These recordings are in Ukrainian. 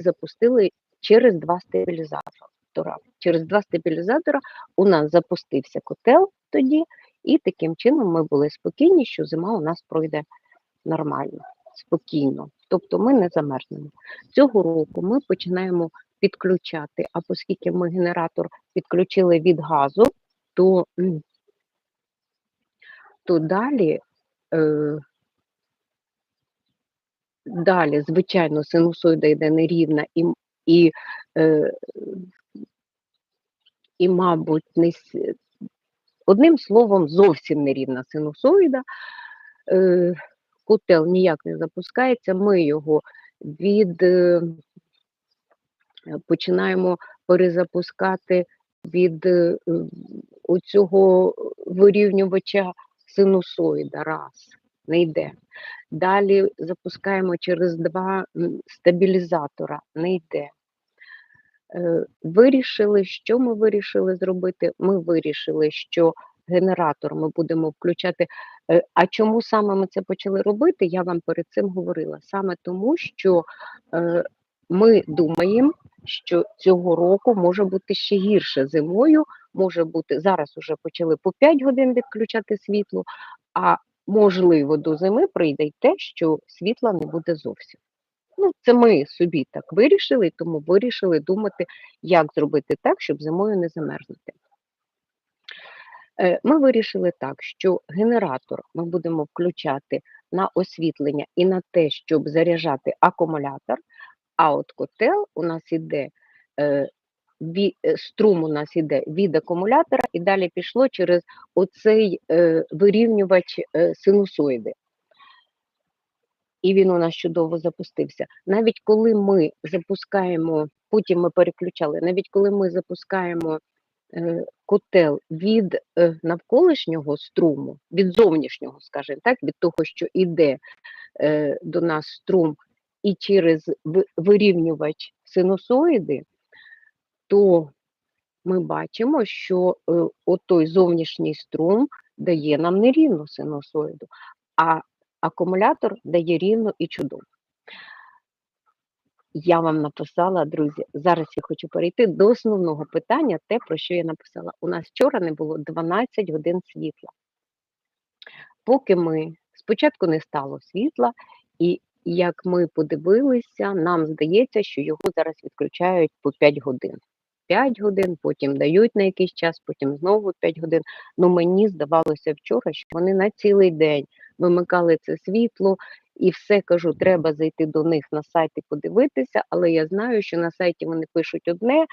запустили через два стабілізатора. Через два стабілізатора у нас запустився котел тоді, і таким чином ми були спокійні, що зима у нас пройде нормально, спокійно. Тобто ми не замерзнемо. Цього року ми починаємо підключати, а оскільки ми генератор підключили від газу, то, то далі, е, далі, звичайно, синусоїда йде нерівна і, і, е, і мабуть, не, одним словом, зовсім нерівна синусоїда. Е, котел ніяк не запускається, ми його від е, починаємо перезапускати від е, оцього вирівнювача синусоїда. Раз, не йде. Далі запускаємо через два стабілізатора, не йде. Е, Вирішили, що ми вирішили зробити? Ми вирішили, що генератор ми будемо включати. Е, А чому саме ми це почали робити? Я вам перед цим говорила. Саме тому, що е, ми думаємо, що цього року може бути ще гірше зимою. Може бути зараз уже почали по 5 годин відключати світло, а можливо до зими прийде й те, що світла не буде зовсім. Ну, це ми собі так вирішили, тому вирішили думати, як зробити так, щоб зимою не замерзнути. Е, Ми вирішили так, що генератор ми будемо включати на освітлення і на те, щоб заряджати акумулятор, а от котел у нас іде, е, струм у нас іде від акумулятора, і далі пішло через оцей е, вирівнювач е, синусоїди. І він у нас чудово запустився. Навіть коли ми запускаємо, потім ми переключали, навіть коли ми запускаємо е, котел від е, навколишнього струму, від зовнішнього, скажімо так, від того, що йде е, до нас струм, і через вирівнювач синусоїди, то ми бачимо, що е, отой зовнішній струм дає нам нерівну синусоїду, а акумулятор дає рівно і чудово. Я вам написала, друзі, зараз я хочу перейти до основного питання, те, про що я написала. У нас вчора не було 12 годин світла. Поки ми спочатку не стало світла, і як ми подивилися, нам здається, що його зараз відключають по 5 годин. 5 годин, потім дають на якийсь час, потім знову 5 годин. Ну мені здавалося вчора, що вони на цілий день вимикали це світло, і все кажу, треба зайти до них на сайт і подивитися, але я знаю, що на сайті вони пишуть одне,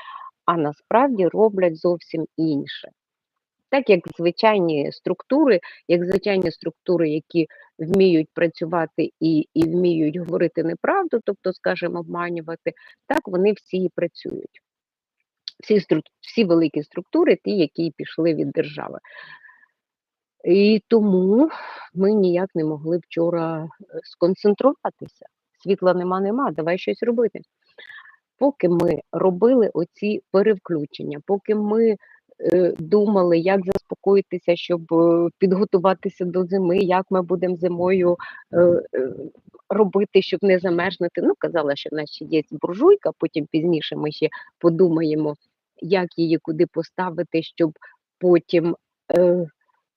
а насправді роблять зовсім інше. Так як звичайні структури, як звичайні структури, які вміють працювати і, і вміють говорити неправду, тобто, скажімо, обманювати, так вони всі і працюють. Всі, всі великі структури, ті, які пішли від держави. І тому ми ніяк не могли вчора е, сконцентруватися. Світла нема, нема, давай щось робити. Поки ми робили оці перевключення, поки ми е, думали, як заспокоїтися, щоб е, підготуватися до зими, як ми будемо зимою е, е, робити, щоб не замерзнути. Ну, казала, що в нас ще є буржуйка, потім пізніше ми ще подумаємо, як її куди поставити, щоб потім, е,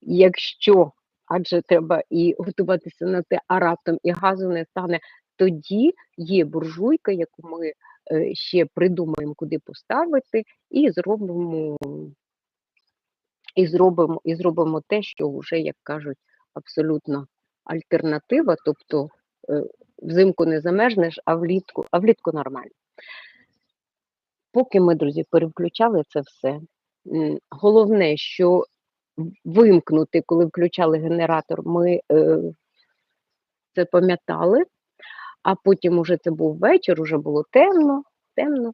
якщо адже треба і готуватися на те, а раптом і газу не стане, тоді є буржуйка, яку ми е, ще придумаємо, куди поставити, і зробимо, і зробимо, і зробимо те, що вже, як кажуть, абсолютно альтернатива, тобто е, взимку не замерзнеш, а влітку, а влітку нормально. Поки ми, друзі, переключали це все, головне, що вимкнути, коли включали генератор, ми е, це пам'ятали, а потім уже це був вечір, уже було темно, темно,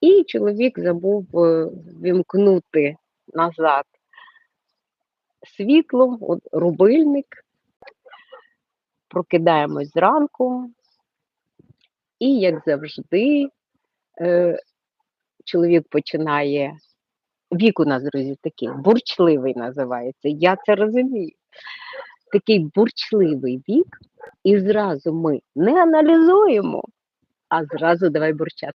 і чоловік забув е, вімкнути назад світло, от, рубильник, прокидаємось зранку, і, як завжди, е, чоловік починає. Вік у нас, друзі, такий бурчливий називається. Я це розумію. Такий бурчливий вік, і зразу ми не аналізуємо, А зразу давай бурчати.